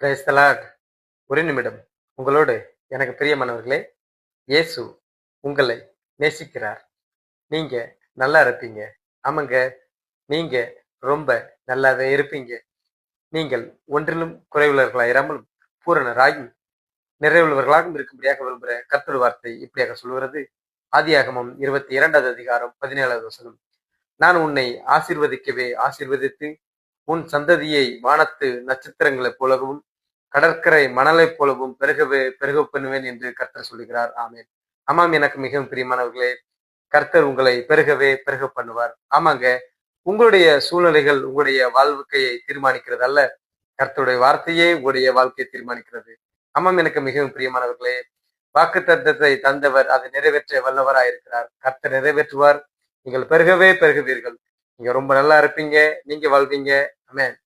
கிரைஸ்தலாட் ஒரு நிமிடம். உங்களோடு எனக்கு பிரியமானவர்களே இயேசு உங்களை நேசிக்கிறார். நீங்க நல்லா இருப்பீங்க. ஆமாங்க நீங்க ரொம்ப நல்லாவே இருப்பீங்க. நீங்கள் ஒன்றிலும் குறைவுள்ளவர்களாக இராமலும் பூரணராகி நிறைவுள்ளவர்களாகவும் இருக்கும்படியாக விரும்புகிற கர்த்தர் வார்த்தை இப்படியாக சொல்கிறது ஆதியாகமம் இருபத்தி இரண்டாவது அதிகாரம் பதினேழாவது வசனம். நான் உன்னை ஆசிர்வதிக்கவே ஆசீர்வதித்து உன் சந்ததியை வானத்து நட்சத்திரங்களைப் போலவும் கடற்கரை மணலைப் போலவும் பெருகவே பெருக பண்ணுவேன் என்று கர்த்தர் சொல்லுகிறார். ஆமேன். ஆமாம் எனக்கு மிகவும் பிரியமானவர்களே கர்த்தர் உங்களை பெருகவே பெருக பண்ணுவார். ஆமாங்க உங்களுடைய சூழ்நிலைகள் உங்களுடைய வாழ்க்கையை தீர்மானிக்கிறது அல்ல. கர்த்தருடைய வார்த்தையே உங்களுடைய வாழ்க்கையை தீர்மானிக்கிறது. ஆமாம் எனக்கு மிகவும் பிரியமானவர்களே வாக்கு தத்தத்தை தந்தவர் அதை நிறைவேற்ற வல்லவராயிருக்கிறார் கர்த்தர் நிறைவேற்றுவார். நீங்கள் பெருகவே பெருகுவீர்கள். நீங்க ரொம்ப நல்லா இருப்பீங்க நீங்க வாழ்வீங்க ஆமென்